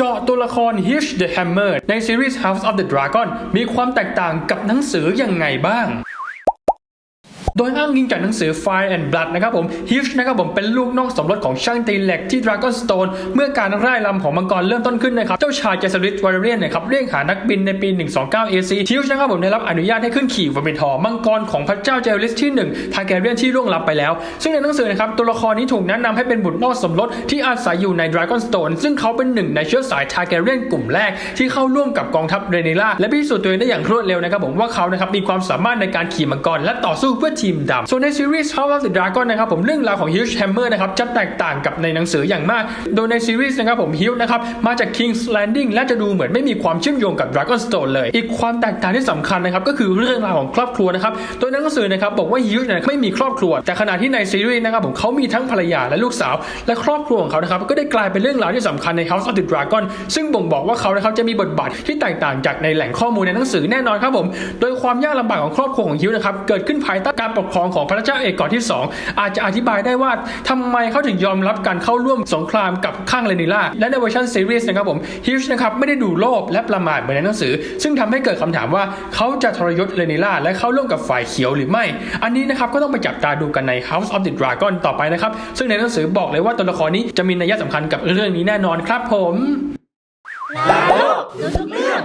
เจาะตัวละคร Hitch the Hammer ในซีรีส์ House of the Dragon มีความแตกต่างกับหนังสือยังไงบ้าง โดยอ้างอิงจากหนังสือ Fire and Blood นะครับผม Hitch นะครับผมเป็นลูกนอกสมรสของช่างตีเหล็กที่ Dragonstone เมื่อการร่ายรำของมังกรเริ่มต้นขึ้นนะครับ เจ้าชายเจสริสวาเรียนนะครับเรียกหานักบินในปี 129 AC Hitch นะครับผมได้รับอนุญาตให้ขึ้นขี่วอร์เบทอร์มังกรของพระเจ้าเจริสที่ 1 ทาแกเรียนที่ล่วงลับไปแล้ว ซึ่งในหนังสือนะครับตัวละครนี้ถูกแนะนำให้เป็นบุตรนอกสมรสที่อาศัยอยู่ใน Dragonstone ซึ่งเขาเป็นหนึ่งในเชื้อสายทาแกเรียนกลุ่มแรกที่เข้าร่วมกับกองทัพเรเนล่าและพิสูจน์ตัวเองได้อย่างรวดเร็วนะครับผมว่าเขานะครับมีความสามารถในการขี่มังกรและต่อสู้เพื่อทีมดำส่วนในซีรีส์ House of the Dragon นะครับผมเรื่องราวของ Huge Hammer นะครับจะแตกต่างกับในหนังสืออย่างมาก โดยในซีรีส์นะครับผม Huge นะครับมาจาก King's Landing และจะดูเหมือนไม่มีความเชื่อมโยงกับ Dragonstone เลย อีกความแตกต่างที่สำคัญนะครับก็คือเรื่องราวของครอบครัวนะครับโดยหนังสือนะครับบอกว่า Huge เนี่ยไม่มีครอบครัว แต่ขณะที่ในซีรีส์นะครับผมเขามีทั้งภรรยาและลูกสาว และครอบครัวของเขานะครับก็ได้กลายเป็นเรื่องราวที่สำคัญใน House of the Dragon ซึ่งบ่งบอกว่าเขานะครับจะมีบทบาทที่แตกต่างจากในแหล่งข้อมูลในหนังสือแน่นอนครับผมโดยความยากลำบากของครอบครัวของฮิวนะครับเกิดขึ้นภายใต้การปกครองของพระเจ้าเอกก่อนที่ 2 อาจจะอธิบายได้ว่าทำไมเขาถึงยอมรับการเข้าร่วมสงครามกับข้างเรนิล่าและในเวอร์ชันซีรีส์นะครับผมฮิวนะครับไม่ได้ดูโลภและประมาทเหมือนในหนังสือ ซึ่งทำให้เกิดคำถามว่าเขาจะทรยศเรนิล่าและเข้าร่วมกับฝ่ายเขียวหรือไม่ อันนี้นะครับก็ต้องไปจับตาดูกันใน House of the Dragon ต่อไปนะครับ ซึ่งในหนังสือบอกเลยว่าตัวละครนี้จะมีนัยสำคัญกับเรื่องนี้แน่นอนครับผมรู้ทุกเรื่อง